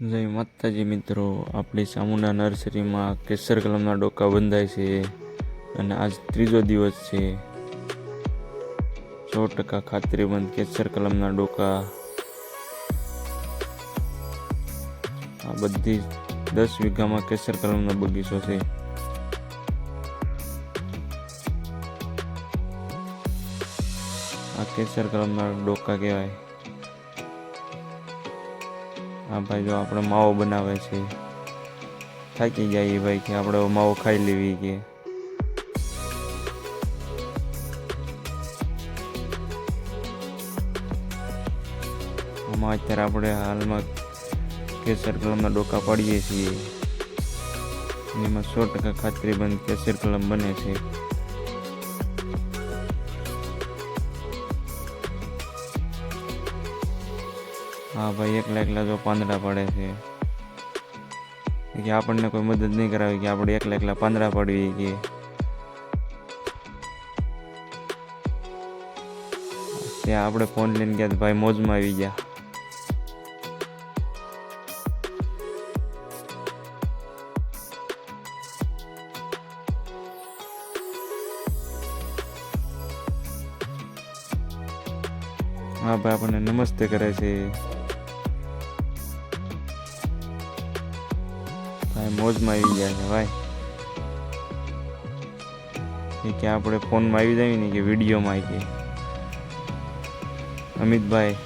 જય માતાજી મિત્રો, આપણી સામુના નર્સરીમાં કેસર કલમના ડોકા બંધાય છે અને આજ ત્રીજો દિવસ છે. સો ટકા ખાતરીબંધ કેસર કલમના ડોકા. આ બધી દસ વીઘામાં કેસર કલમનો બગીચો છે. આ કેસર કલમના ડોકા કહેવાય. હા ભાઈ, જો આપણે માવો બનાવે છે. થાકી જાય એ ભાઈ કે આપણે માવો ખાઈ લેવી કે. આમાં અત્યારે આપણે હાલમાં કેસર કલમના ડોકા પાડીએ છીએ. એમાં સો ટકા ખાતરી બંધ કેસર કલમ બને છે. હા, ભાઈ, એકલા એકલા જો પાંદડા પડે છે. કે આપણને કોઈ મદદ નહીં કરાવી કે આપણે એકલા એકલા પાંદડા પાડવી કે. ત્યાં આપણે ફોન લઈને ગયા ભાઈ મોજમાં આવી ગયા. હા, ભાઈ, આપણને નમસ્તે કરે છે. ભાઈ, મોજમાં આવી ગયા છે, ભાઈ. એ કે આપણે ફોનમાં આવી જાય ને કે વિડીયોમાં આવી કે અમિતભાઈ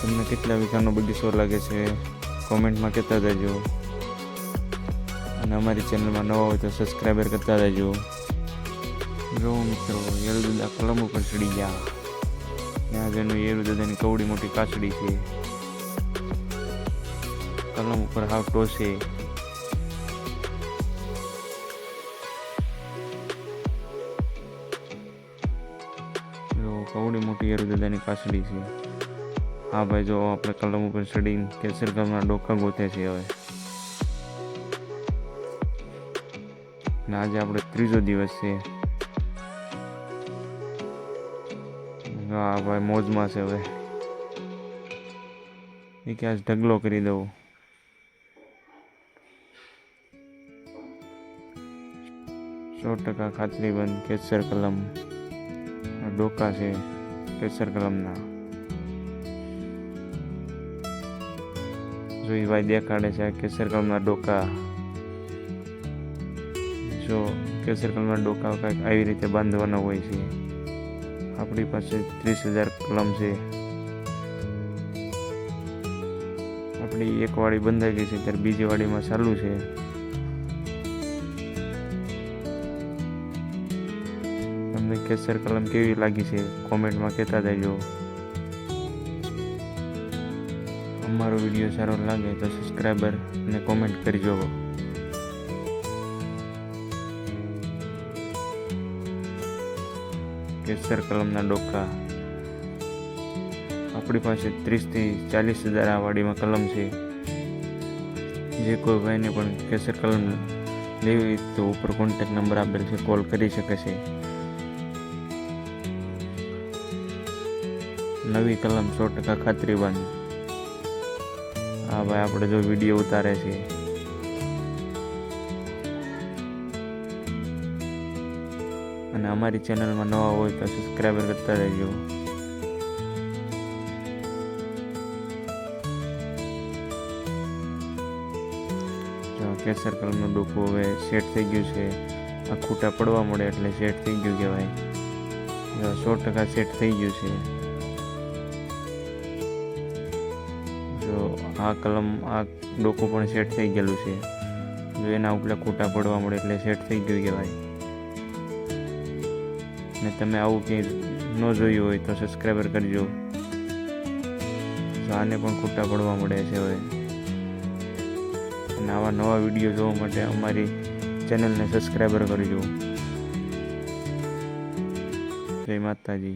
તમને કેટલા વીઘાનો બગીચો લાગે છે? કોમેન્ટમાં કહેતા જજો. અને અમારી ચેનલમાં નવા હોય તો સબસ્ક્રાઈબર કરતા જજો. જો મિત્રો યેરુદા કલમ ઉપર ચડી ગયા. ત્યાં જેનું યેરુદાની કવડી મોટી કાચડી છે. કલમ ઉપર હાવ ટોસે જો કવડી મોટી યેરુદાની કાચડી છે. હા ભાઈ, જો આપણે કલમ ઉપર ચડીને કેસર કલમના ડોકા ગોતે છે હવે. ને આજે આપણે ત્રીજો દિવસ છે. હા ભાઈ, મોજમાં છે હવે એ કે આજ ઢગલો કરી દઉં. સો ટકા ખાતરી બંધ, કેસર કલમ. ડોકા છે કેસર કલમના. જોઈ ભાઈ દેખાડે છે કેસર કલમના ડોકા. જો કેસર કલમના ડોકા કંઈક આવી રીતે બાંધવાના હોય છે. આપણી પાસે ત્રીસ હજાર કલમ છે. આપણી એક વાડી બંધાઈ ગઈ છે, ત્યારે બીજી વાડીમાં ચાલુ છે. તમને કેસર કલમ કેવી લાગી છે, કોમેન્ટમાં કહેતા જજો. અમારો વીડિયો સારો લાગે તો સબસ્ક્રાઈબર અને કોમેન્ટ કરજો. કેસર કલમના ડોકા. આપણી પાસે ત્રીસથી ચાલીસ હજાર આ વાડીમાં કલમ છે. જે કોઈ ભાઈને પણ કેસર કલમ લેવી તો ઉપર કોન્ટેક નંબર આપેલ છે કોલ કરી શકે છે. નવી કલમ સો ટકા ખાતરી બંધ હા ભાઈ આપણે જો વીડિયો ઉતારે છે. અને અમારી ચેનલમાં નવા હોય તો સબસ્ક્રાઈબર કરતા રહેજો. કેસર કલરનું ડોકું હવે સેટ થઈ ગયું છે. આ ખૂટા પડવા મળે એટલે સેટ થઈ ગયું કહેવાય. સો ટકા સેટ થઈ ગયું છે. આ કલમ, આ ડોકું પણ સેટ થઈ ગયેલું છે. જો, એના ઉપલા ખૂટા પડવા મળે એટલે સેટ થઈ ગયું કહેવાય. ને તમે આવું કંઈ ન જોયું હોય તો સબસ્ક્રાઈબર કરજો. તો આને પણ ખૂટા પડવા મળે છે હવે. અને આવા નવા વીડિયો જોવા માટે અમારી ચેનલને સબસ્ક્રાઈબર કરજો. જય માતાજી.